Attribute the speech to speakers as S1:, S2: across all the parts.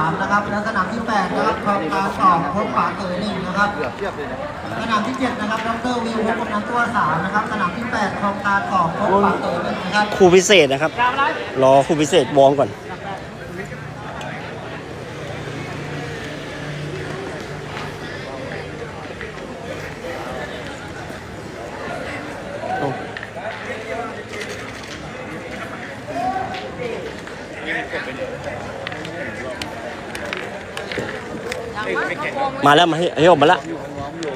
S1: 3นะครับและสนามที่แปดนะครับคลองการสองพบป่าเตยหนึ่งนะครับสนามที่เจ็ดนะครับดรวิวพบกับน้ำตัวสามนะครับสนามที่แปดคลองการสองพบป่าเตยหนึ่งนะครับ
S2: ครูพิเศษนะครับ รอครูพิเศษวอร์มก่อน มาแล้วมาให้ให้ออกมาละ
S3: ร้องอยู่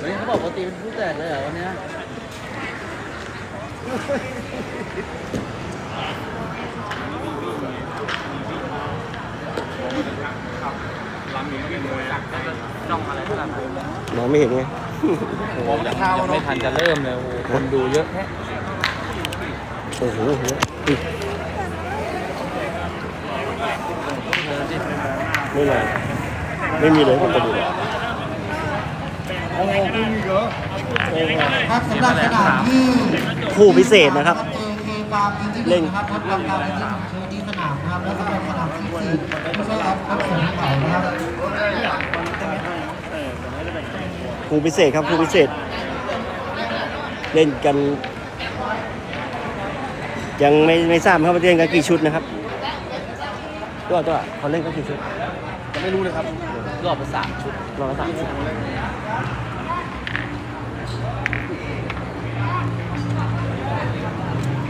S3: เฮ้ยเขาบอกว่าตีเป็นผู้แตกเลยเหรอวันเนี้ย
S2: มองไม่เห็นไง
S3: ผมยังไม่ทันจะเริ่มเลยโอ้โหคนดูเยอะแค่
S2: โอ้โหอุ๊ยไม่นาน ไม่มีเลยผมจะดูเลย
S1: ครับสำหรับสนามที่
S2: คู่พิเศษนะครับ
S1: JK ฟาร์มอินที่ห
S2: เล่
S1: นึ่
S2: น
S1: งนะครับทดลองการเล่นเชิญที่สนามนะครับและสำหรับสนามที่สี่ไม่ใช่ออฟครับผมเขานะครับ
S2: ครูพิเศษครับครูพิเศษ เล่นกัน ยังไม่ไม่ทราบครับว่าเล่นกันกี่ชุดนะครับตัวตัวเขาเล่นกันกี่ชุด
S3: จะไม่รู้เลยครับ รอบไปสามชุด
S2: รอบละสามชุด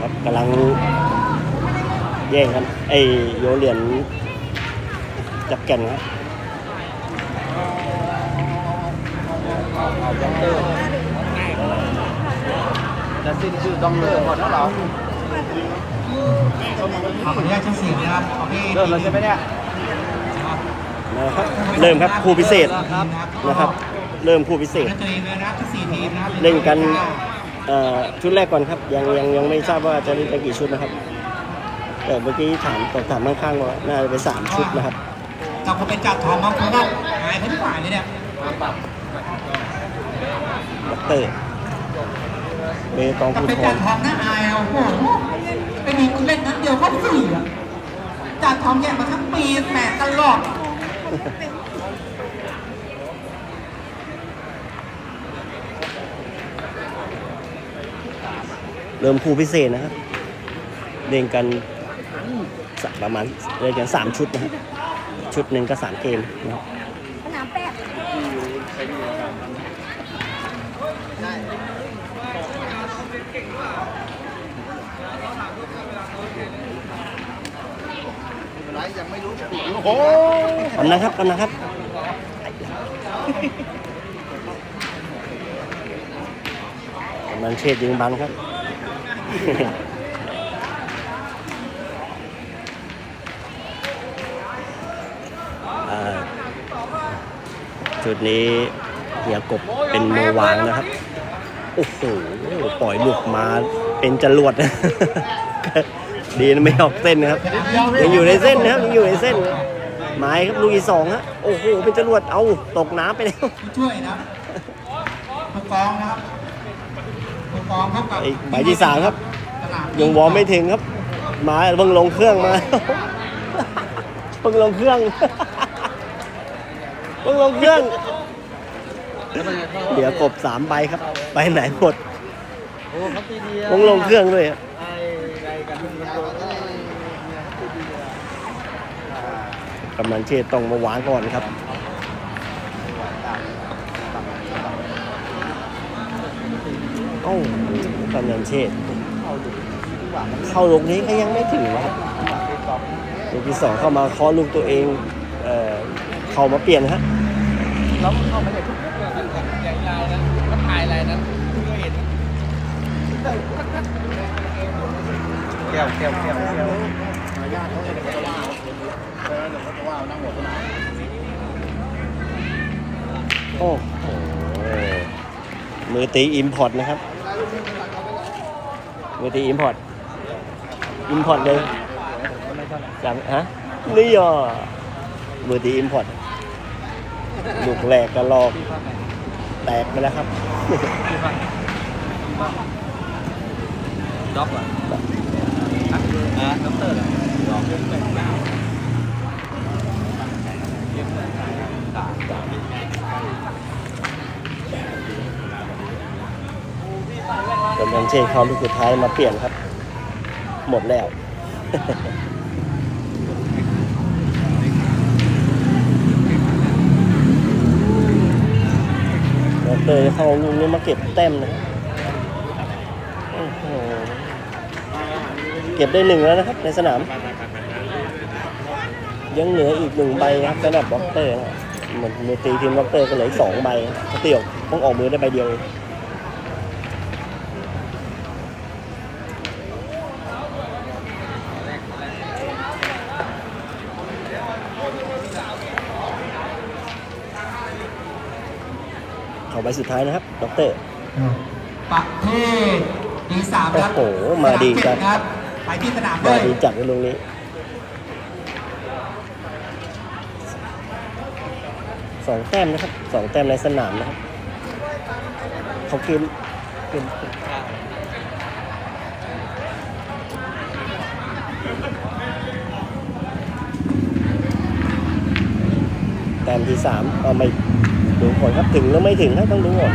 S2: ครับกำลังแย่งกันไอ้โยนเหรียญจับแก่นครับ
S3: เอาด็อกเตอร์จะสิ้นชื่อด็อกเตอร์ก่อนนะเรา
S1: ขออนุญาตเช็คเสียงนะครับขอพี่
S3: เริ่มแล้วใช่ไหมเนี่ย
S2: นะครับ เริ่มครับครูพิเศษนะครับ เริ่มครูพิเศษ
S1: ตัวเองเลยนะครับทั้งสี่ทีมนะครับ
S2: เล่นกันเอ่อชุดแรกก่อนครับ ยังยังยังไม่ทราบว่าจะเล่นกันกี่ชุดนะครับ แต่เมื่อกี้ถามตอบถามข้างๆว่าน่าจะเป็นสามชุดนะครับ
S1: จับเขาเป็นจับทองบางคนก็หายเขาที่ฝ่ายเลยเนี่ย
S2: ด็อกเตอร์เบตอง
S1: จับ
S2: ภู
S1: เป็น
S2: ท
S1: จั
S2: ร
S1: บทองหน้าอายเอาโอ้โหเป็นอีกเล่นนั้นเดียวเขาสี่อะจับทองแย่มาทั้งปีแหมตลอด
S2: เริ่มครูพิเศษนะครับ เล่นกันสักประมาณเล่นกันสามชุดนะครับชุดหนึ่งก็สามเกมนะครับ
S4: สนามแปด
S3: โอ้
S2: อันนะครับอันนะครับมันเชดยิงบังครับอ่า จุดนี้เฮียกบเป็นมือวางนะครับ โอ้โห ปล่อยลูกมาเป็นจรวด ดีนะไม่ออกเส้นนะครับ ยังอยู่ในเส้นนะครับยังอยู่ในเส้น หมายครับลูกที่สองฮะ โอ้โห เป็นจรวด เอาตกน้ำไปแล้ว
S1: ช่วยนะครับผู้กองนะครับ ผู้กองครับกับ
S2: ไอ้หมายที่สามครับ
S1: สนาม
S2: ยังวอร์มไม่ถึงครับหมายเพิ่งลงเครื่องมาเพิ่งลงเครื่องเพิ่งลงเครื่องเดี๋ยวกบสามใบครับ ไปไหนหมด
S3: โหเขาตีดี
S2: เพิ่งลงเครื่องด้วยอะ
S3: ไอ้ไอ้กันมันโดน
S2: กำนันเชษต้องมาวางก่อนครับ เอ้ากำนันเชษเข้าลูกนี้ก็ยังไม่ถึงครับลูกที่สองเข้ามาเคาะลูกตัวเองเอ่อเข้ามาเปลี่ยนฮะ
S3: แล้วเข้าไม่ได้ทุกใหญ่ลายนั้นก็ถ่ายลายนั้นก็เห็นแก้วแก้วแก้วแก้ว
S2: โอ้โหมือตีอิมพอร์ตนะครับ เวทีอิมพอร์ตอิมพอร์ตเลยจังฮะนี่อะมือตีอิมพอร์ตลูกแหลกกระลอก แตกไปแล้วครับ
S3: ด็อกเหรออะด็อกเตอร์เหรอด็อก
S2: อย่างเช่นเขาลูกสุดท้ายมาเปลี่ยนครับ หมดแล้วเตยเขาลูกนี้มาเก็บแต้มนะเก็บได้หนึ่งแล้วนะครับ ในสนาม ยังเหลืออีกหนึ่งใบครับสำหรับบล็อกเตอร์นะเหมือนมือตีทีมบล็อกเตอร์ก็เหลือสองใบเขาเตียวต้องออกมือได้ใบเดียว เองเข้าใบสุดท้ายนะครับด็อกเตอร์
S1: ประเภทดีสามครับ
S2: โอ้โหมาดีครับ
S1: สนเจ็ครับ ไปที่สนามเล
S2: มายดีจัดในตรงนี้สองแต้มนะครับสองแต้มในสนามนะครับเขาเกมเกมแต้มที่สามเอาไม่ดูก่ อนครับถึงหรือไม่ถึงให้ต้องดูก่อน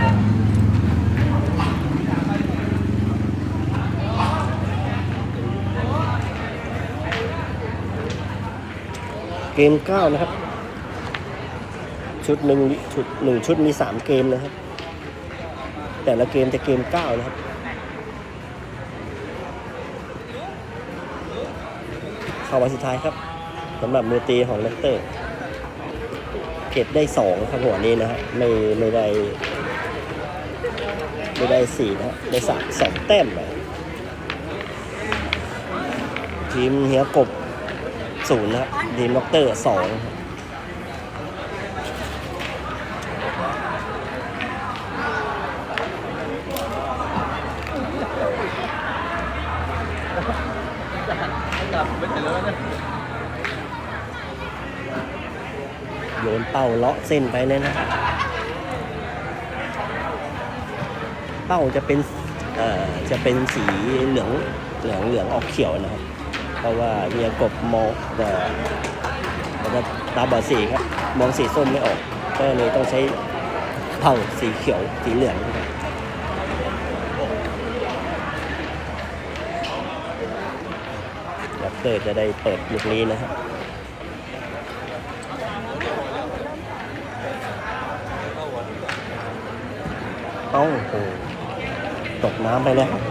S2: เกมเก้านะครับ ชุดหนึ่งชุดหนึ่งชุดมีสามเกมนะครับ แต่ละเกมจะเกมเก้านะครับเข้าวันสุดท้ายครับสำหรับมือตีของเลสเตอร์ เก็บได้สองครับหัวนี้นะฮะไม่ไม่ได้ ไม่ได้สี่นะได้สามสองแต้มเลยทีมเฮียกบศูนย์นะทีมด็อกเตอร์สอง
S3: ไม่เสร็จแล้วนี่ย
S2: โยนเป้าเลาะเส้นไปเลยนะเป้าจะเป็นเอ่อจะเป็นสีเหลืองเหลืองเหลืองออกเขียวนะครับ เพราะว่าเมียกบมองแต่แต่ตาบอดสีครับมองสีส้มไม่ออก ก็เลยต้องใช้เป้าสีเขียวสีเหลืองนะครับแล้วเตอร์จะได้เปิดลูกนี้นะครับ เอ้าโหตกน้ำไปเลยครับ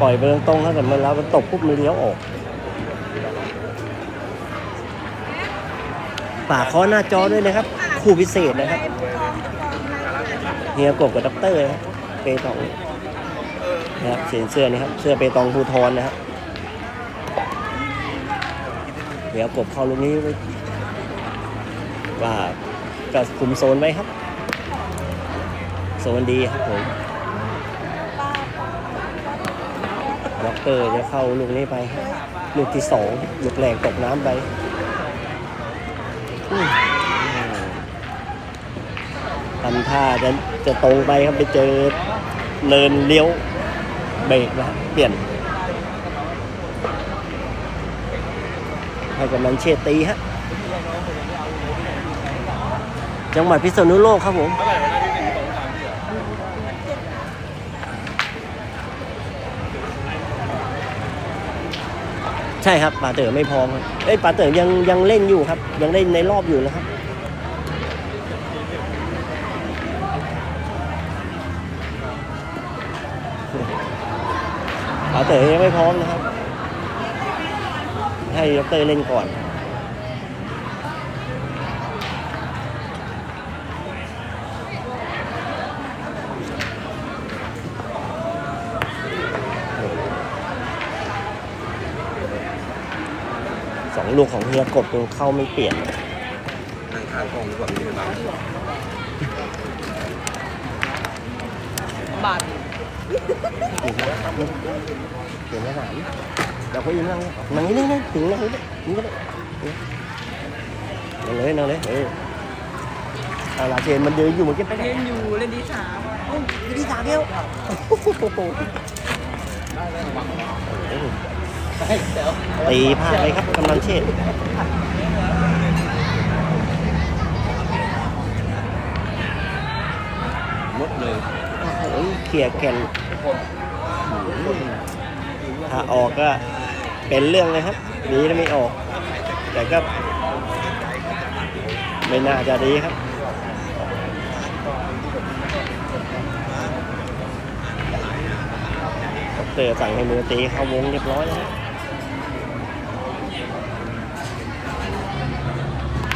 S2: ปล่อยไปตรงๆครับแต่เมื่อเรามันตกปุ๊บมันเลี้ยวออกป่ากข้อหน้าจอด้วยนะครับ คู่พิเศษนะครับเฮียกบกับด็อกเตอร์นะครับเปตองนะครับเสียเสื้อนี่ครับ เสื้อเปตองภูทรนะครับเฮียกบเข้าลูกนี้ไว้ ก็คุมโซนไว้ครับ โซนดีครับผมด็อกเตอร์จะเข้าลูกนี้ไปลูกที่สองลูกแรกตกน้ำไปทำท่าจะจะตรงไปครับไปเจอเนินเลี้ยวเบรกนะเปลี่ยนให้กำลังเชษตีฮะ จังหวัดพิษณุโลกครับผมใช่ครับป่าเต๋อไม่พร้อมครับเอ้ยปาเต๋อยังยังเล่นอยู่ครับ ยังเล่นในรอบอยู่นะครับป่าเต๋อยังไม่พร้อมนะครับ ให้ดรเล่นก่อน ลูกของเฮียกบยังเข้าไม่เปลี่ยน
S3: นั่งข้างกองดีกว่าพี่เป็นบัง
S4: บาท
S2: เปลี่ยนไม่หนามเดี๋ยวเขายิงนั่งนั่งนี่นั่งถึงนั่งนี่นี่ก็ได้นั่งเลยนั่งเลยเออเอาลาเชนมันเดินอยู่มันก็ไป
S4: เล่นอยู่เล่นดีสาม
S2: ไม่ได้สามเดียวตีพลาดเลยครับกำลังเชษ
S3: หมดเลย
S2: ยเขี่ยแก่นถ้าออกก็เป็นเรื่องเลยครับหนีแล้วไม่ออก แต่ก็ไม่น่าจะดีครับเตอร์สั่งให้มือตีเข้าวงเรียบร้อยแล้ว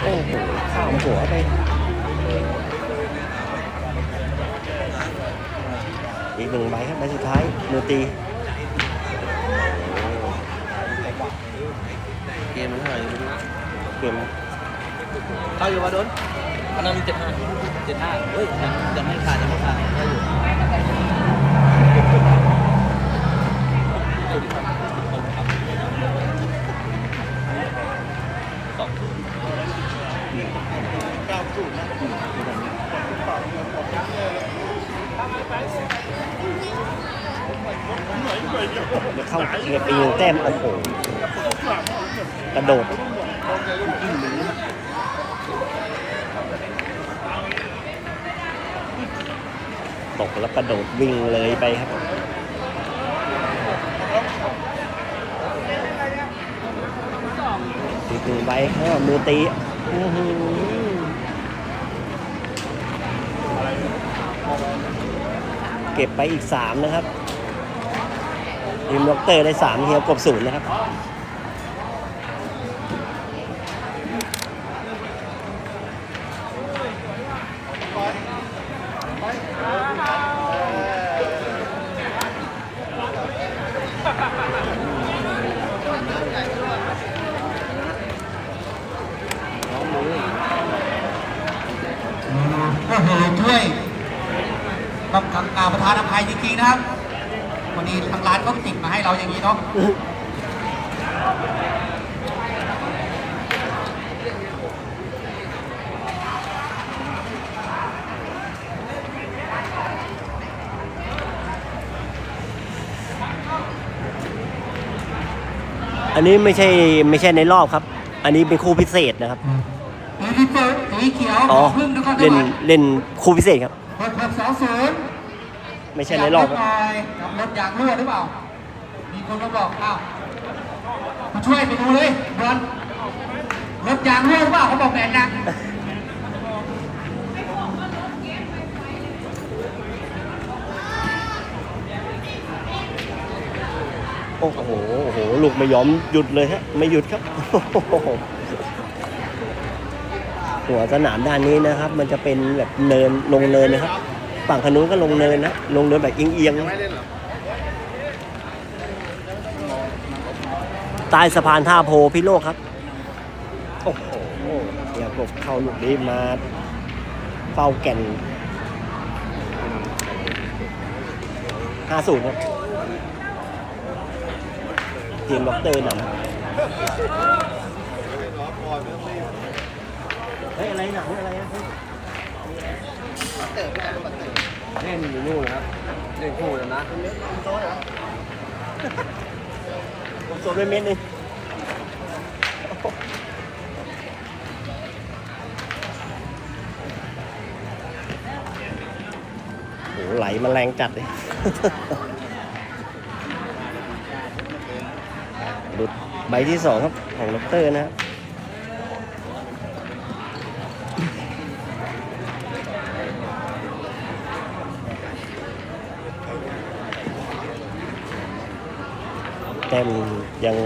S2: โอ้โหข้ามหัวไปอีกหนึ่งใบครับใบสุดท้ายมือตี
S3: เกมมันเท่าไหร่ไม่รู้
S2: เกม
S3: เข้าอยู่วะโดนอันนั้นเจ็ดห้าเจ็ดห้าเฮ้ยยังยังไม่ขาดยังไม่ขาดได้อยู่ เดี๋
S2: ยวเข้าเกียร์ปีนแต้มโอ้โหกระโดดตกแล้วกระโดดวิ่งเลยไปครับอีกหนึ่งใบข้ามือตีอื้อหือเก็บไปอีกสามนะครับทีมล็อกเตอร์ได้สามเฮียกบศูนย์นะครับ
S1: ก็เหยช่วยต้องทำการประธานอภัยจ ริงๆนะครับ วันนี้ทางร้านก็ติดมาให้เราอย่างนี้เนาะ
S2: อันนี้ไม่ใช่ไม่ใช่ในรอบครับ อันนี้เป็นคู่พิเศษนะครับ
S1: สีที่เปิดสีเขียว
S2: อ๋อ
S1: พึ่งนครส
S2: เล่น
S1: วรรค์
S2: เล่นคู่พิเศษครับ
S1: หกหกสองศูนย์
S2: ไม่ใช่ในรอบครับ
S1: กับรถยางรั่วหรือเปล่า มีคนมาบอกอ้าวมาช่วยไปดูเลยบอลรถยางรั่วหรือเปล่าเขาบอกแบบนั้น
S2: โอ้โหโอ้โห ลูกไม่ยอมหยุดเลยฮะ ไม่หยุดครับโอ้โหหัวสนามด้านนี้นะครับ มันจะเป็นแบบเนินลงเนินนะครับ ฝั่งขนุนก็ลงเนินนะ ลงเนินแบบเอียงๆใต้สะพานท่าโพพิโลกครับ โอ้โหเดี๋ยวกบเข้าลูกนี้มาเฝ้าแก่นห้าศูนย์ครับทีมด็อกเตอร์นำเฮ้ยอะไรหนังอะไรอะเฮ้ย
S3: เล่นอยู่นู่นครับ เล่นคู่แล้วนะ
S2: ผมโซนด้วยเม็ดนึงโอ้โหไหลมาแรงจัดเลยดูใบที่สองครับ ของล็อกเตอร์นะครับ ต้มยัง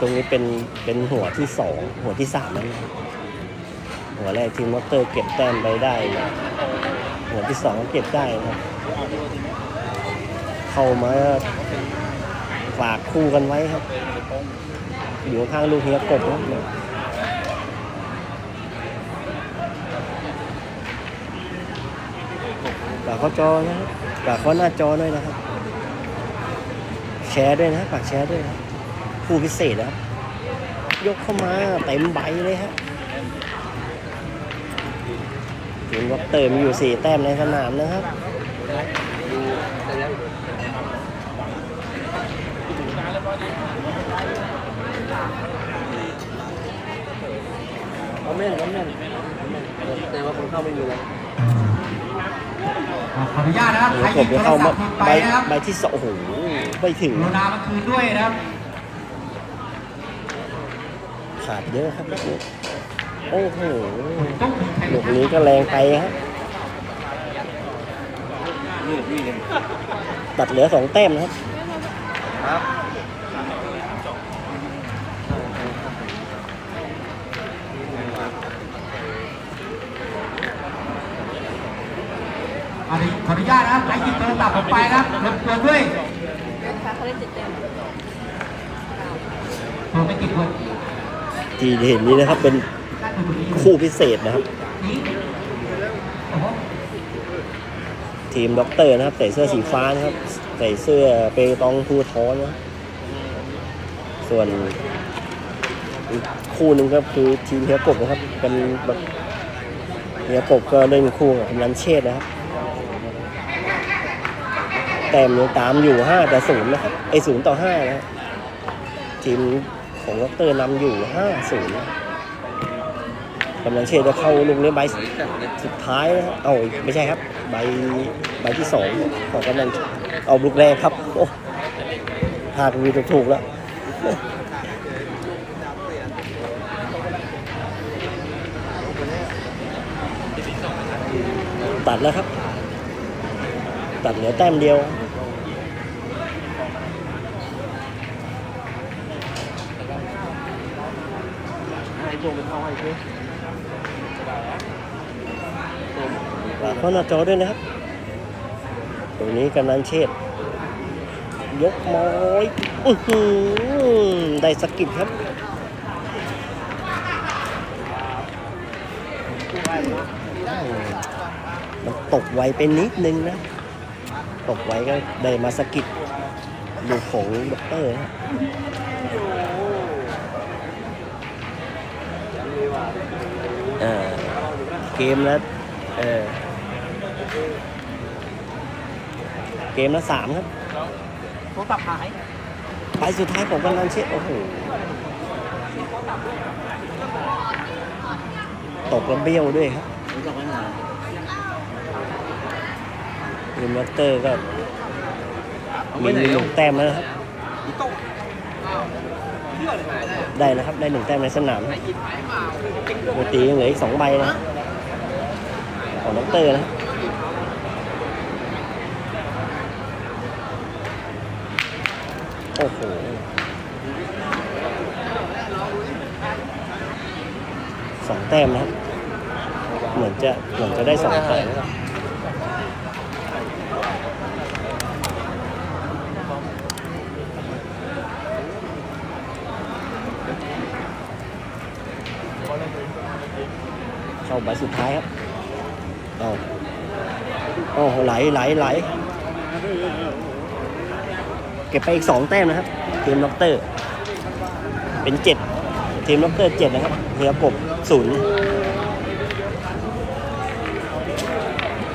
S2: ตรงนี้เป็นเป็นหัวที่สองหัวที่สามแล้วนหัวแรกทีมล็อเตอร์เก็บแต้มไปได้นะหัวที่สองเก็บได้นะเข้ามาฝากคู่กันไว้ครับ อยู่ข้างลูกเฮียกบนะครับฝากเข้าจอนะครับฝากข้าหน้าจอด้วยนะครับ แชร์ด้วยนะฝากแชร์ด้วยนะผู้พิเศษนะครับ ยกเข้ามาเต็มใบเลยฮะทีมวอเตอร์มีอยู่สี่แต้มในสนามนะครับ
S3: เขาแม่นเขาแม่นแต่ว่าคนเข้าไม่มีเลย
S1: ขออนุญาตนะครับใคร
S2: ผ
S1: หยิ
S2: ม
S1: บโท
S2: จะ
S1: ร
S2: เข้า
S1: ศั
S2: มา
S1: พท์ผิดไป
S2: ใบ
S1: นะครับ
S2: ใบที่สองโอ้โห ไม่ถึง
S1: กรุณามาคืนด้วยนะครับ
S2: ขาดเยอะครับโอ้โห
S1: ต้องมีใคร
S2: ลูกนี้ก็แรงไปฮะตัดเหลือสองแต้มนะครับ
S3: ครับ
S1: อันนี้ขออนุญาตนะครับ ใครหยิบโทรศัพท์ผมไปนะครับรบกวนด้วย
S4: ค่ะเขาเล่นเจ็ดเต็ม
S1: โที่
S2: เห็นนี้นะครับเป็นคู่พิเศษนะครับ ทีมด็อกเตอร์นะครับใส่เสื้อสีฟ้านะครับใส่เสื้อเปตองทูทอนนะส่วนอีกคู่หนึ่งก็คือทีมเฮียกบนะครับเป็นแบบเฮียกบก็เล่นคู่กับกำนันเชษนะครับแต้มยังตามอยู่ 5 แต่ศูนย์นะครับไอ้ศูนย์ต่อ 5 นะทีม ของด็อกเตอร์นำอยู่5ศูนย์กำนันเชษฐ์จะเข้าลูกนี้ใบสุดท้ายนะเอาไม่ใช่ครับ ใบใบที่สองของกำลังเอาลูกแรกครับ โอ้หากมีถูกถูกแล้วตัดแล้วครับ ตัดเหลือแต้มเดียว
S3: ให้โจงไปเข้าให้เพื่อ
S2: ฝากข้อหน้าจอด้วยนะครับตรงนี้กำนันเชษฐ์ยกมอยอื้อหือได้สกกิดครับมันตกไวไปนิดนึงนะ ตกไวก็ได้มาสกกิดดูของด็อกเตอร์นะ เออเกมแล้วเออเกมละสามครับ
S3: โทรศัพท์หาย
S2: ไปสุดท้ายของกำลังเช็ดโอ้โหตกแล้วเบี้ยวด้วยครับ
S3: โทรศัพท์ไม่หาย
S2: ทีมล็อตเตอร์ก็มีหนึ่งแต้มแล้วนะครับ ได้นะครับ ได้หนึ่งแต้มในสนามโอตียังเหลืออีกสองใบนะของล็อตเตอร์นะโอ้โหสองแต้มนะครับ เหมือนจะเหมือนจะได้สองแต้ม เข้าใบสุดท้ายครับเอาโอ้โหไหลไหลไหลเก็บไปอีกสองแต้มนะครับทีมล็อกเตอร์ เป็นเจ็ดทีมล็อกเตอร์เจ็ดนะครับเฮียกบศูนย์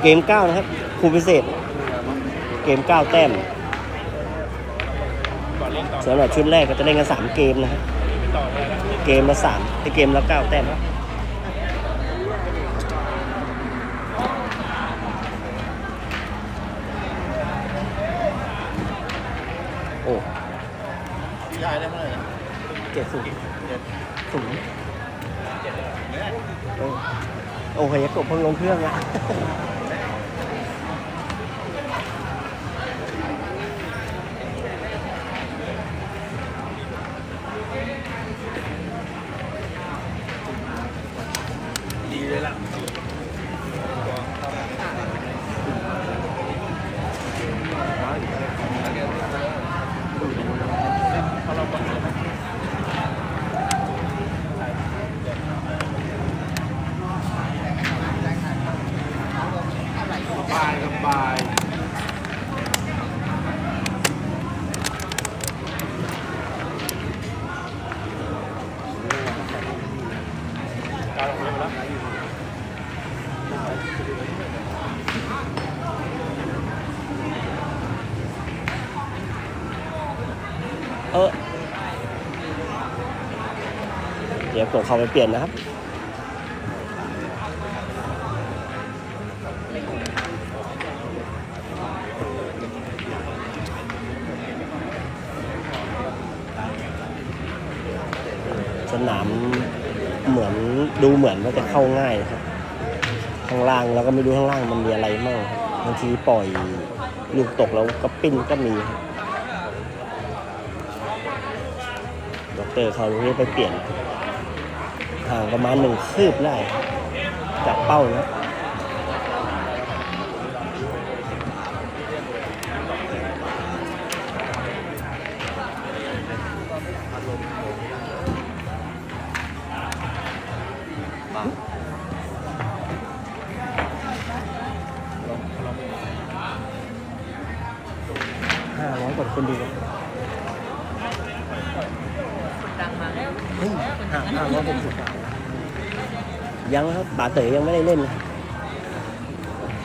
S2: เกมเก้านะครับคูพิเศษ เกมเก้าแต้มสำหรับชุดแรกก็จะเล่นกันสามเกมนะครับเกมละสามเกมละเก้าแต้มโอ้
S3: เพิ่
S2: งลงเครื่องนะ
S3: ดีเลยล่ะ
S2: ดี๋ยวผมเข้าไปเปลี่ยนนะครับสนามเหมือนดูเหมือนว่าจะเข้าง่ายครับ ข้างล่างเราก็ไม่รู้ข้างล่างมันมีอะไรมั่งบางทีปล่อยลูกตกแล้วก็ปิ้นก็มีดรเขาเรียกไปเปลี่ยน ห่างประมาณหนึ่งคืบได้จากเป้านะ ยั
S4: ง
S2: ครับป๋าเต๋ยังไม่ได้เล่นนะ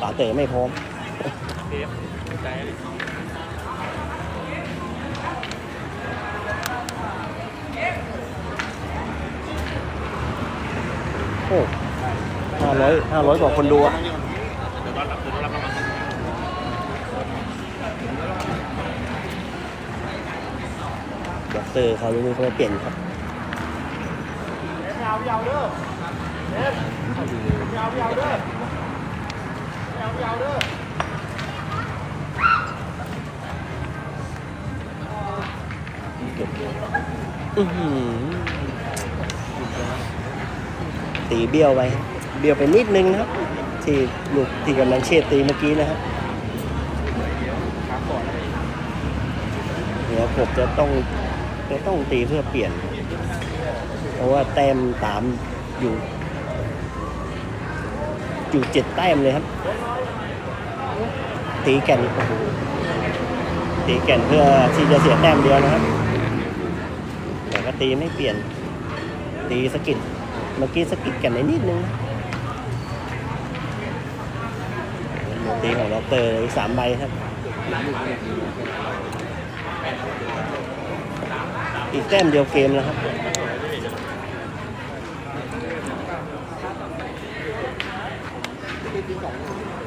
S2: ป๋าเต๋ไม่พร้อมโอ้ห้าร้อยห้าร้อยกว่าคนดูอะด็อกเตอร์เขารู้นี่เขาเปลี่ยนครับอื้อหือ ตีเบี้ยวไปเบี้ยวไปนิดนึงนะครับ ที่ลูกที่กำลังเชดตีเมื่อกี้นะครับเดี๋ยวผมจะต้องจะต้องตีเพื่อเปลี่ยน เพราะว่าแต้มตามอยู่ อยู่เจ็ดแต้มเลยครับ ตีแก่นโอ้โหตีแก่นเพื่อที่จะเสียแต้มเดียวนะครับ แต่ก็ตีไม่เปลี่ยน ตีสกิดเมื่อกี้สกิดกันในนิดนึงตีของดอกเตอร์อีกสามใบครับ อีกแต้มเดียวเกมแล้วครับ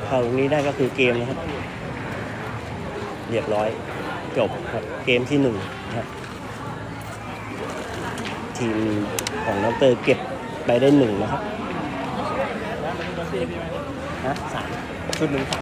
S2: เข้าตรงนี้ได้ก็คือเกมนะครับ เรียบร้อยจบครับ เกมที่หนึ่งครับทีมของน้องเตอร์เก็บไปได้หนึ่งนะครับนะสามชุดหนึ่งสาม